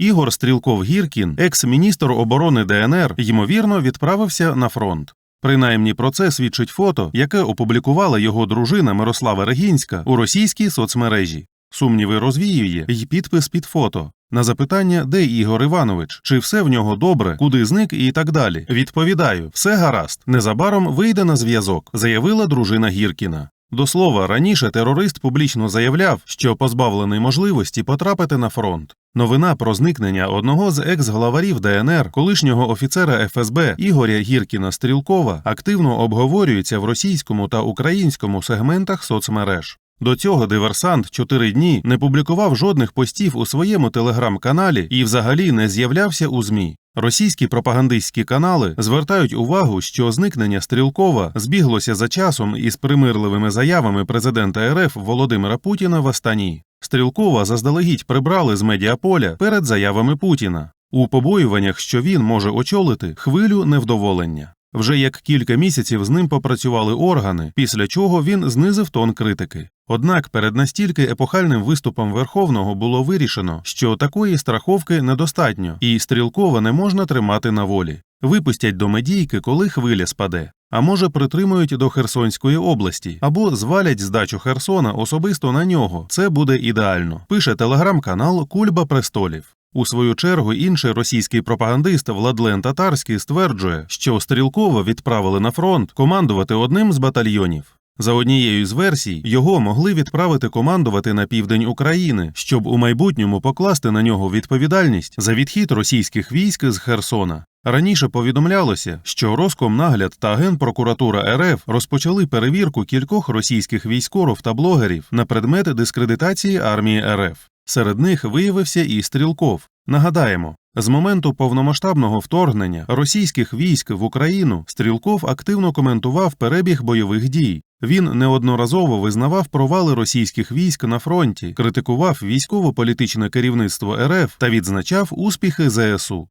Ігор Стрілков Гіркін, екс-міністр оборони ДНР, ймовірно, відправився на фронт. Принаймні про це свідчить фото, яке опублікувала його дружина Мирослава Регінська у російській соцмережі. Сумніви розвіює й підпис під фото. На запитання, де Ігор Іванович, чи все в нього добре, куди зник і так далі. Відповідаю, все гаразд. Незабаром вийде на зв'язок, заявила дружина Гіркіна. До слова, раніше терорист публічно заявляв, що позбавлений можливості потрапити на фронт. Новина про зникнення одного з екс-главарів ДНР, колишнього офіцера ФСБ Ігоря Гіркіна Стрілкова, активно обговорюється в російському та українському сегментах соцмереж. До цього диверсант чотири дні не публікував жодних постів у своєму телеграм-каналі і взагалі не з'являвся у ЗМІ. Російські пропагандистські канали звертають увагу, що зникнення Стрілкова збіглося за часом із примирливими заявами президента РФ Володимира Путіна в Астані. Стрілкова заздалегідь прибрали з медіаполя перед заявами Путіна у побоюваннях, що він може очолити хвилю невдоволення. Вже як кілька місяців з ним попрацювали органи, після чого він знизив тон критики. Однак перед настільки епохальним виступом Верховного було вирішено, що такої страховки недостатньо, і Стрілкова не можна тримати на волі. Випустять до медійки, коли хвиля спаде. А може притримують до Херсонської області або звалять здачу Херсона особисто на нього. Це буде ідеально. Пише телеграм-канал Кульба Престолів. У свою чергу інший російський пропагандист Владлен Татарський стверджує, що Стрілкова відправили на фронт командувати одним з батальйонів. За однією з версій, його могли відправити командувати на південь України, щоб у майбутньому покласти на нього відповідальність за відхід російських військ з Херсона. Раніше повідомлялося, що Роскомнагляд та Генпрокуратура РФ розпочали перевірку кількох російських військоров та блогерів на предмет дискредитації армії РФ. Серед них виявився і Стрілков. Нагадаємо, з моменту повномасштабного вторгнення російських військ в Україну Стрілков активно коментував перебіг бойових дій. Він неодноразово визнавав провали російських військ на фронті, критикував військово-політичне керівництво РФ та відзначав успіхи ЗСУ.